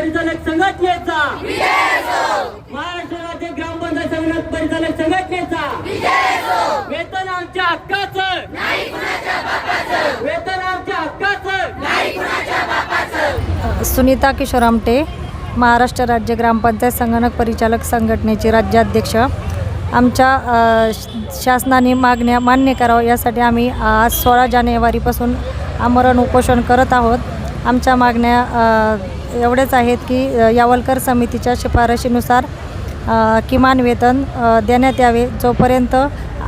परिचालक संघटनेचा. महाराष्ट्र राज्य ग्रामपंचायत संघ परिचालक संघटनेचा. वेतन आमच्या हक्काचं. वेतन आमच्या हक्काचं. सुनीता किशोर आमटे महाराष्ट्र राज्य ग्रामपंचायत संगणक परिचालक संघटनेचे राज्याध्यक्ष. आमच्या शासनाने मागण्या मान्य करावं यासाठी आम्ही आज सोळा जानेवारीपासून आमरण उपोषण करत आहोत. आमच्या मागण्या एवढेच आहेत की यावलकर समितीच्या शिफारशीनुसार किमान वेतन देण्यात यावे. जोपर्यंत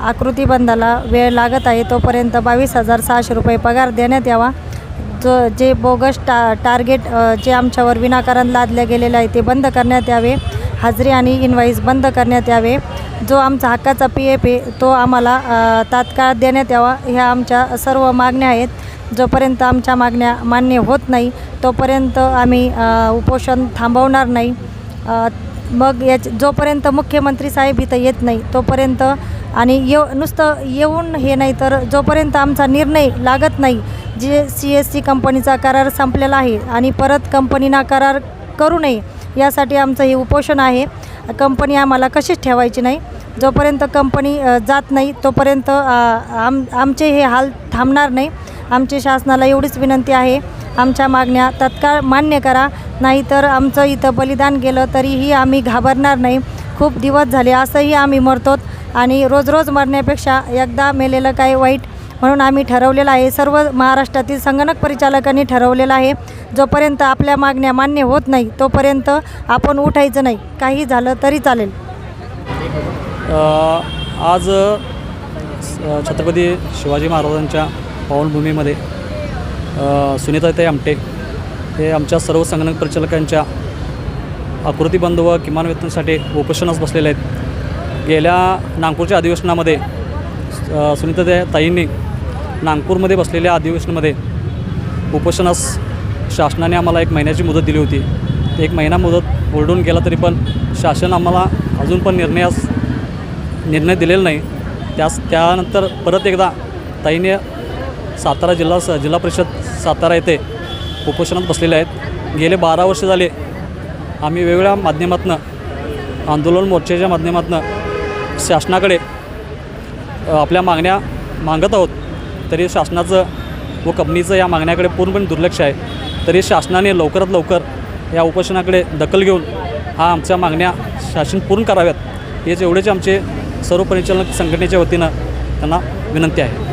आकृतीबंधाला वेळ लागत आहे तोपर्यंत बावीस हजार सहाशे रुपये पगार देण्यात यावा. जो जे बोगस टा टार्गेट जे आमच्यावर विनाकारण लादले गेलेले आहे ते बंद करण्यात यावे. हाजरी आणि इनवाईस बंद करण्यात यावे. जो आमचा हक्काचा पी एफ आहे तो आम्हाला तात्काळ देण्यात यावा. ह्या आमच्या सर्व मागण्या आहेत. जोपर्यंत आमच्या मागण्या मान्य होत नाही तोपर्यंत आम्ही उपोषण थांबवणार नाही. मग याच जोपर्यंत मुख्यमंत्री साहेब इथं येत नाही तोपर्यंत आणि येऊ नुसतं येऊन हे नाही तर जोपर्यंत आमचा निर्णय लागत नाही जे सी एस सी कंपनीचा करार संपलेला आहे आणि परत कंपनीना करार करू नये यासाठी आमचं हे उपोषण आहे. कंपनी आम्हाला कशीच ठेवायची नाही. जोपर्यंत कंपनी जात नाही तोपर्यंत आम आमचे हे हाल थांबणार नाही. आमची शासनाला एवढीच विनंती आहे. आमच्या मागण्या तत्काळ मान्य करा. नाहीतर आमचं इथं बलिदान गेलं तरीही आम्ही घाबरणार नाही. खूप दिवस झाले असंही आम्ही मरतो आणि रोज रोज मरण्यापेक्षा एकदा मेलेलं काही वाईट म्हणून आम्ही ठरवलेलं आहे. सर्व महाराष्ट्रातील संगणक परिचालकांनी ठरवलेलं आहे. जोपर्यंत आपल्या मागण्या मान्य होत नाही तोपर्यंत आपण उठायचं नाही. काही झालं तरी चालेल. आज छत्रपती शिवाजी महाराजांच्या पावनभूमीमध्ये सुनीताताई आमटे हे आमच्या सर्व संगणक परिचालकांच्या आकृतीबंध व किमान वेतनासाठी उपोषणास बसलेले आहेत. गेल्या नागपूरच्या अधिवेशनामध्ये अ, सुनीताताई ताईंनी नागपूरमध्ये बसलेल्या अधिवेशनामध्ये उपोषणास शासनाने आम्हाला एक महिन्याची मुदत दिली होती. एक महिना मुदत ओरडून गेला तरी पण शासन आम्हाला अजून पण निर्णयास निर्णय दिलेला नाही. त्यास त्यानंतर परत एकदा ताईने सातारा जिल्हा स जिल्हा परिषद सातारा येथे उपोषणात बसलेले आहेत. गेले बारा वर्ष झाले आम्ही वेगवेगळ्या माध्यमातून आंदोलन मोर्चाच्या माध्यमातून शासनाकडे आपल्या मागण्या मागत आहोत. तरी शासनाचं व कंपनीचं या मागण्याकडे पूर्णपणे दुर्लक्ष आहे. तरी शासनाने लवकरात लवकर या उपोषणाकडे दखल घेऊन हा आमच्या मागण्या शासन पूर्ण कराव्यात. हेच एवढेच आमचे सर्व परिचालक संघटनेच्या वतीनं त्यांना विनंती आहे.